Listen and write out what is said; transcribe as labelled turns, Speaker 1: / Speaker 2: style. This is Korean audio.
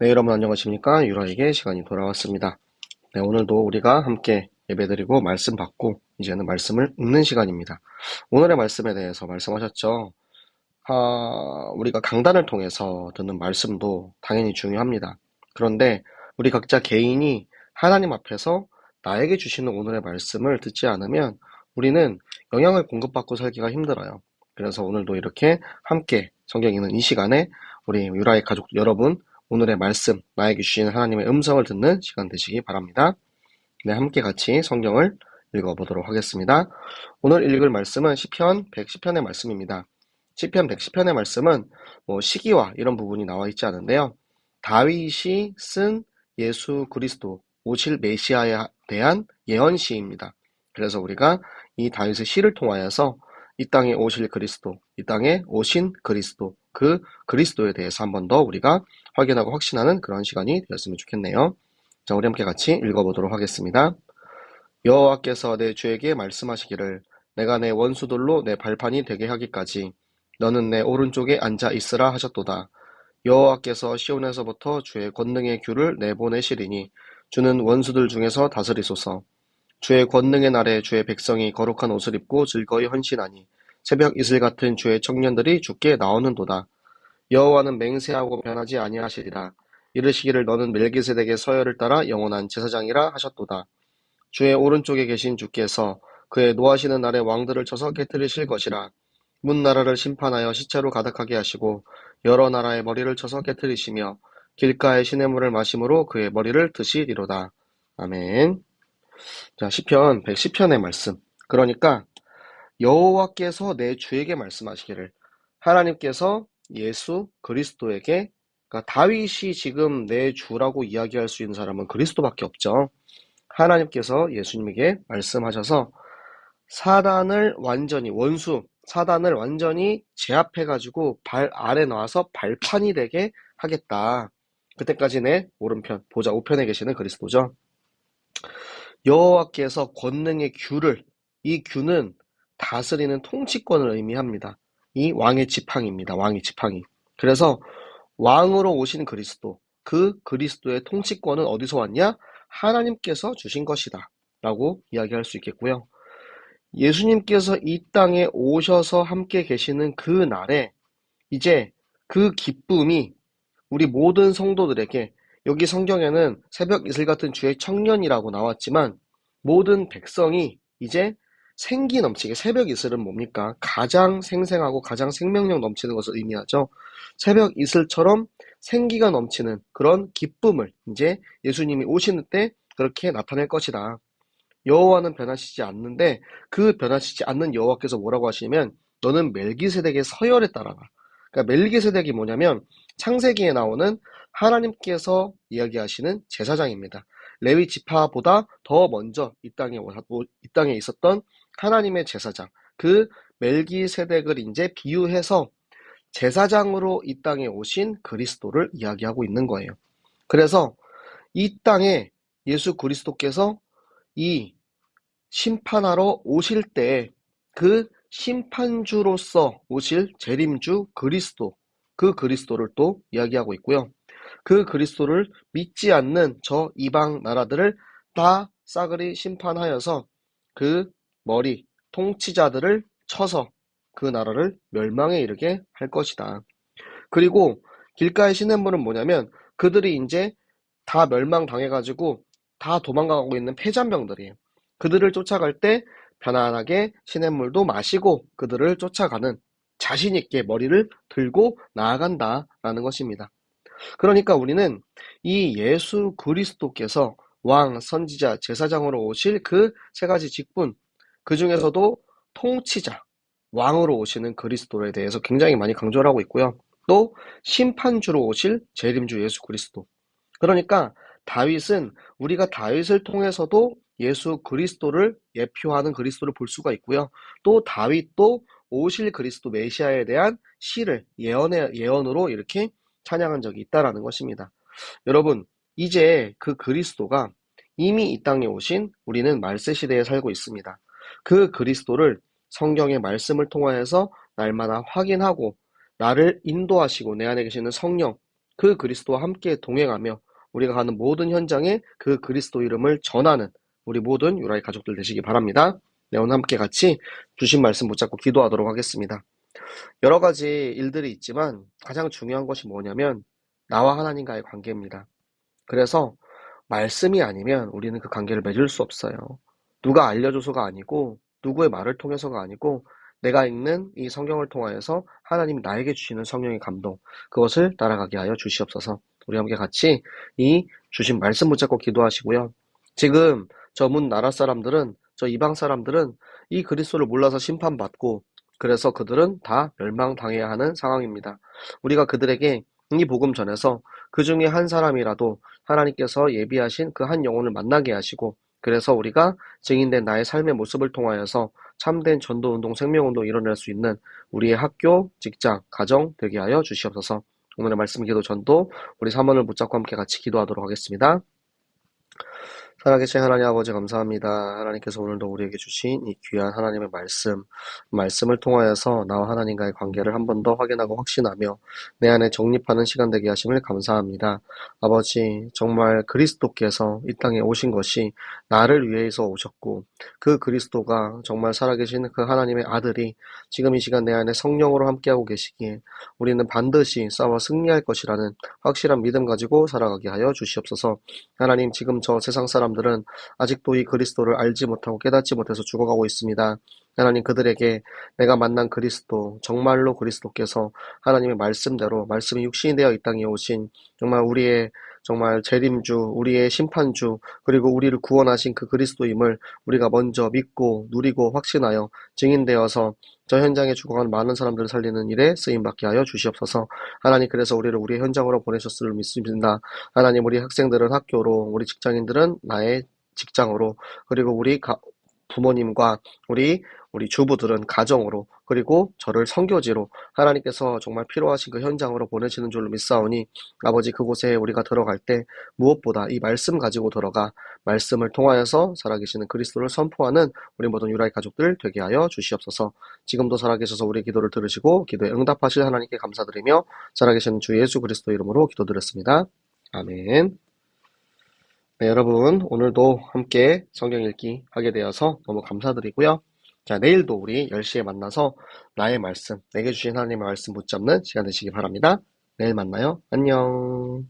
Speaker 1: 네, 여러분 안녕하십니까? 유라에게 시간이 돌아왔습니다. 네, 오늘도 우리가 함께 예배드리고 말씀 받고 이제는 말씀을 읽는 시간입니다. 오늘의 말씀에 대해서 말씀하셨죠. 아, 우리가 강단을 통해서 듣는 말씀도 당연히 중요합니다. 그런데 우리 각자 개인이 하나님 앞에서 나에게 주시는 오늘의 말씀을 듣지 않으면 우리는 영향을 공급받고 살기가 힘들어요. 그래서 오늘도 이렇게 함께 성경 읽는 이 시간에 우리 유라의 가족 여러분 오늘의 말씀, 나에게 주시는 하나님의 음성을 듣는 시간 되시기 바랍니다. 네, 함께 같이 성경을 읽어보도록 하겠습니다. 오늘 읽을 말씀은 시편 110편의 말씀입니다. 시편 110편의 말씀은 뭐 시기와 이런 부분이 나와 있지 않은데요. 다윗이 쓴 예수 그리스도 오실 메시아에 대한 예언시입니다. 그래서 우리가 이 다윗의 시를 통하여서 이 땅에 오실 그리스도, 이 땅에 오신 그리스도, 그 그리스도에 대해서 한 번 더 우리가 확인하고 확신하는 그런 시간이 되었으면 좋겠네요. 자, 우리 함께 같이 읽어보도록 하겠습니다. 여호와께서 내 주에게 말씀하시기를 내가 내 원수들로 내 발판이 되게 하기까지 너는 내 오른쪽에 앉아 있으라 하셨도다. 여호와께서 시온에서부터 주의 권능의 귤을 내보내시리니 주는 원수들 중에서 다스리소서. 주의 권능의 날에 주의 백성이 거룩한 옷을 입고 즐거이 헌신하니 새벽 이슬 같은 주의 청년들이 죽게 나오는도다. 여호와는 맹세하고 변하지 아니하시리라. 이르시기를 너는 멜기세덱의 서열을 따라 영원한 제사장이라 하셨도다. 주의 오른쪽에 계신 주께서 그의 노하시는 날에 왕들을 쳐서 깨뜨리실 것이라. 문 나라를 심판하여 시체로 가득하게 하시고 여러 나라의 머리를 쳐서 깨뜨리시며 길가의 시냇물을 마심으로 그의 머리를 드시리로다. 아멘. 자, 시편 110편의 말씀. 그러니까 여호와께서 내 주에게 말씀하시기를 하나님께서 예수 그리스도에게 그러니까 다윗이 지금 내 주라고 이야기할 수 있는 사람은 그리스도밖에 없죠. 하나님께서 예수님에게 말씀하셔서 사단을 완전히 원수 사단을 완전히 제압해 가지고 발 아래 놔서 발판이 되게 하겠다. 그때까지 내 오른편 보좌 우편에 계시는 그리스도죠. 여호와께서 권능의 규를 이 규는 다스리는 통치권을 의미합니다. 이 왕의 지팡이입니다. 왕의 지팡이. 그래서 왕으로 오신 그리스도, 그 그리스도의 통치권은 어디서 왔냐? 하나님께서 주신 것이다. 라고 이야기할 수 있겠고요. 예수님께서 이 땅에 오셔서 함께 계시는 그 날에 이제 그 기쁨이 우리 모든 성도들에게 여기 성경에는 새벽 이슬 같은 주의 청년이라고 나왔지만 모든 백성이 이제 생기 넘치게 새벽 이슬은 뭡니까? 가장 생생하고 가장 생명력 넘치는 것을 의미하죠. 새벽 이슬처럼 생기가 넘치는 그런 기쁨을 이제 예수님이 오시는 때 그렇게 나타낼 것이다. 여호와는 변하시지 않는데 그 변하시지 않는 여호와께서 뭐라고 하시냐면 너는 멜기세덱의 서열에 따라가. 그러니까 멜기세덱이 뭐냐면 창세기에 나오는 하나님께서 이야기하시는 제사장입니다. 레위 지파보다 더 먼저 이 땅에 이 땅에 있었던 하나님의 제사장 그 멜기세덱을 이제 비유해서 제사장으로 이 땅에 오신 그리스도를 이야기하고 있는 거예요. 그래서 이 땅에 예수 그리스도께서 이 심판하러 오실 때 그 심판주로서 오실 재림주 그리스도 그 그리스도를 또 이야기하고 있고요. 그 그리스도를 믿지 않는 저 이방 나라들을 다 싸그리 심판하여서 그 머리 통치자들을 쳐서 그 나라를 멸망에 이르게 할 것이다. 그리고 길가의 시냇물은 뭐냐면 그들이 이제 다 멸망당해가지고 다 도망가고 있는 폐잔병들이에요. 그들을 쫓아갈 때 편안하게 시냇물도 마시고 그들을 쫓아가는 자신 있게 머리를 들고 나아간다라는 것입니다. 그러니까 우리는 이 예수 그리스도께서 왕, 선지자, 제사장으로 오실 그 세 가지 직분, 그 중에서도 통치자, 왕으로 오시는 그리스도에 대해서 굉장히 많이 강조를 하고 있고요. 또 심판주로 오실 재림주 예수 그리스도. 그러니까 다윗은 우리가 다윗을 통해서도 예수 그리스도를 예표하는 그리스도를 볼 수가 있고요. 또 다윗도 오실 그리스도 메시아에 대한 시를 예언의 예언으로 이렇게 찬양한 적이 있다라는 것입니다. 여러분, 이제 그 그리스도가 이미 이 땅에 오신 우리는 말세 시대에 살고 있습니다. 그 그리스도를 성경의 말씀을 통하여서 날마다 확인하고 나를 인도하시고 내 안에 계시는 성령 그 그리스도와 함께 동행하며 우리가 가는 모든 현장에 그 그리스도 이름을 전하는 우리 모든 유라의 가족들 되시기 바랍니다. 네, 오늘 함께 같이 주신 말씀 붙잡고 기도하도록 하겠습니다. 여러 가지 일들이 있지만 가장 중요한 것이 뭐냐면 나와 하나님과의 관계입니다. 그래서 말씀이 아니면 우리는 그 관계를 맺을 수 없어요. 누가 알려줘서가 아니고 누구의 말을 통해서가 아니고 내가 읽는 이 성경을 통하여서 하나님 나에게 주시는 성령의 감동 그것을 따라가게 하여 주시옵소서. 우리 함께 같이 이 주신 말씀 붙잡고 기도하시고요. 지금 저 문 나라 사람들은 저 이방 사람들은 이 그리스도를 몰라서 심판받고 그래서 그들은 다 멸망당해야 하는 상황입니다. 우리가 그들에게 이 복음 전해서 그 중에 한 사람이라도 하나님께서 예비하신 그 한 영혼을 만나게 하시고 그래서 우리가 증인된 나의 삶의 모습을 통하여서 참된 전도 운동, 생명 운동 일어날 수 있는 우리의 학교, 직장, 가정 되게 하여 주시옵소서. 오늘의 말씀 기도 전도 우리 사문을 붙잡고 함께 같이 기도하도록 하겠습니다. 살아계신 하나님 아버지 감사합니다. 하나님께서 오늘도 우리에게 주신 이 귀한 하나님의 말씀, 말씀을 통하여서 나와 하나님과의 관계를 한 번 더 확인하고 확신하며 내 안에 정립하는 시간 되게 하심을 감사합니다. 아버지, 정말 그리스도께서 이 땅에 오신 것이 나를 위해서 오셨고 그 그리스도가 정말 살아계신 그 하나님의 아들이 지금 이 시간 내 안에 성령으로 함께하고 계시기에 우리는 반드시 싸워 승리할 것이라는 확실한 믿음 가지고 살아가게 하여 주시옵소서. 하나님 지금 저 세상 사람 들은 아직도 이 그리스도를 알지 못하고 깨닫지 못해서 죽어가고 있습니다. 하나님 그들에게 내가 만난 그리스도 정말로 그리스도께서 하나님의 말씀대로 말씀이 육신이 되어 이 땅에 오신 정말 우리의 정말 재림주, 우리의 심판주, 그리고 우리를 구원하신 그 그리스도임을 우리가 먼저 믿고 누리고 확신하여 증인되어서 저 현장에 죽어가는 많은 사람들을 살리는 일에 쓰임받게 하여 주시옵소서. 하나님 그래서 우리를 우리 현장으로 보내셨을 믿습니다. 하나님 우리 학생들은 학교로, 우리 직장인들은 나의 직장으로, 그리고 우리 가, 부모님과 우리 우리 주부들은 가정으로 그리고 저를 선교지로 하나님께서 정말 필요하신 그 현장으로 보내시는 줄로 믿사오니 아버지 그곳에 우리가 들어갈 때 무엇보다 이 말씀 가지고 들어가 말씀을 통하여서 살아계시는 그리스도를 선포하는 우리 모든 유라의 가족들 되게 하여 주시옵소서 지금도 살아계셔서 우리 기도를 들으시고 기도에 응답하실 하나님께 감사드리며 살아계시는 주 예수 그리스도 이름으로 기도드렸습니다. 아멘 네, 여러분 오늘도 함께 성경 읽기 하게 되어서 너무 감사드리고요. 자, 내일도 우리 10시에 만나서 나의 말씀, 내게 주신 하나님의 말씀 붙잡는 시간 되시기 바랍니다. 내일 만나요. 안녕.